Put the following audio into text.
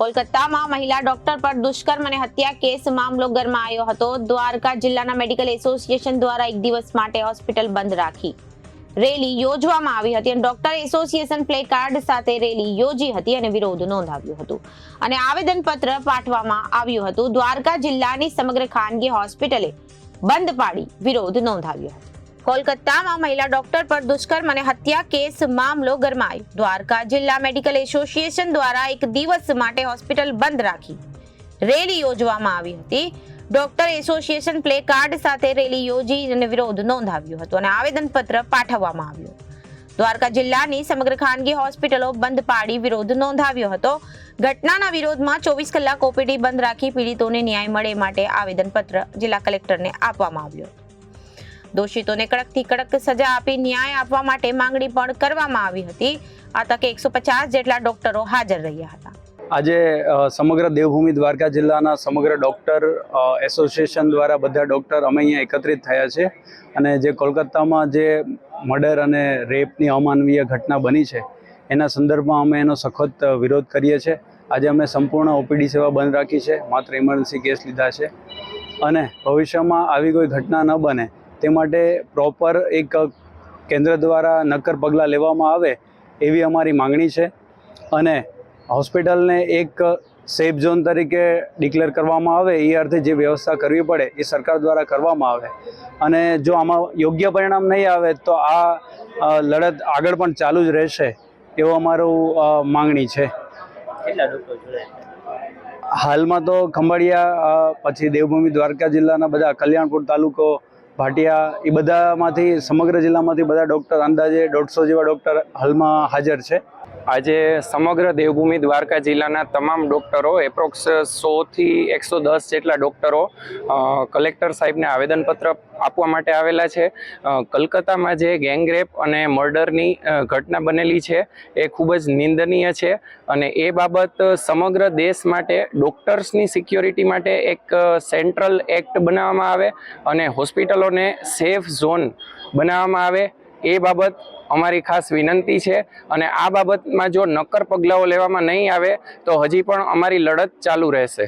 કોલકાતામાં મહિલા ડોક્ટર પર દુષ્કર્મ અને હત્યા કેસ મામલો ગરમાયો હતો. દ્વારકા જિલ્લાના મેડિકલ એસોસિએશન દ્વારા એક દિવસ માટે હોસ્પિટલ બંધ રાખી. રેલી યોજવામાં આવી હતી અને ડોક્ટર એસોસિએશન પ્લે કાર્ડ સાથે રેલી યોજી હતી અને વિરોધ નોંધાવ્યો હતો. અને આવેદનપત્ર પાઠવવામાં આવ્યું હતું. દ્વારકા જિલ્લાની સમગ્ર ખાનગી હોસ્પિટલે બંધ પાડી વિરોધ નોંધાવ્યો હતો. કોલકાતામાં મહિલા ડોક્ટર પર દુષ્કર્મ અને હત્યા કેસ મામલો ગરમાયો. દ્વારકા જિલ્લા મેડિકલ એસોસિએશન દ્વારા એક દિવસ માટે હોસ્પિટલ બંધ રાખી રેલી યોજવામાં આવી હતી. ડોક્ટર એસોસિએશન પ્લે કાર્ડ સાથે રેલી યોજી અને વિરોધ નોંધાવ્યો હતો અને આવેદનપત્ર પાઠવવામાં આવ્યું. દ્વારકા જિલ્લાની સમગ્ર ખાનગી હોસ્પિટલો બંધ પાડી વિરોધ નોંધાવ્યો હતો. ઘટનાના વિરોધમાં ચોવીસ કલાક ઓપીડી બંધ રાખી પીડિતોને ન્યાય મળે માટે આવેદનપત્ર જિલ્લા કલેક્ટરને આપવામાં આવ્યું. દોષિતોને કડકથી કડક સજા આપી ન્યાય આપવા માટે માંગણી પણ કરવામાં આવી હતી. આ તકે એકસો પચાસ જેટલા ડોક્ટરો હાજર રહ્યા હતા. આજે સમગ્ર દેવભૂમિ દ્વારકા જિલ્લાના સમગ્ર ડૉક્ટર એસોસિએશન દ્વારા બધા ડૉક્ટર અમે અહીંયા એકત્રિત થયા છે અને જે કોલકાતામાં જે મર્ડર અને રેપની અમાનવીય ઘટના બની છે, એના સંદર્ભમાં અમે એનો સખત વિરોધ કરીએ છીએ. આજે અમે સંપૂર્ણ ઓપીડી સેવા બંધ રાખી છે, માત્ર ઇમરજન્સી કેસ લીધા છે અને ભવિષ્યમાં આવી કોઈ ઘટના ન બને તે માટે પ્રોપર એક કેન્દ્ર દ્વારા નક્કર પગલાં લેવામાં આવે એવી અમારી માંગણી છે. અને હોસ્પિટલને એક સેફ ઝોન તરીકે ડિક્લેર કરવામાં આવે એ અર્થે જે વ્યવસ્થા કરવી પડે એ સરકાર દ્વારા કરવામાં આવે. અને જો આમાં યોગ્ય પરિણામ નહીં આવે તો આ લડત આગળ પણ ચાલુ જ રહેશે એવો અમારું માંગણી છે. હાલમાં તો ખંભાળિયા પછી દેવભૂમિ દ્વારકા જિલ્લાના બધા કલ્યાણપુર તાલુકો ભાટિયા એ બધામાંથી સમગ્ર જિલ્લામાંથી બધા ડૉક્ટર અંદાજે દોઢસો જેવા ડૉક્ટર હાલમાં હાજર છે. આજે સમગ્ર દેવભૂમિ દ્વારકા જિલ્લાના તમામ ડૉક્ટરો, એપ્રોક્સ સોથી એકસો દસ જેટલા ડૉક્ટરો કલેક્ટર સાહેબને આવેદનપત્ર આપવા માટે આવેલા છે. કલકત્તામાં જે ગેંગરેપ અને મર્ડરની ઘટના બનેલી છે એ ખૂબ જ નિંદનીય છે અને એ બાબત સમગ્ર દેશ માટે, ડૉક્ટર્સની સિક્યોરિટી માટે એક સેન્ટ્રલ એક્ટ બનાવવામાં આવે અને હોસ્પિટલોને સેફ ઝોન બનાવવામાં આવે. એ બાબત અમારી ખાસ વિનંતી છે અને આ બાબતમાં જો નક્કર પગલાઓ લેવામાં નહીં આવે, તો હજી પણ અમારી લડત ચાલુ રહેશે.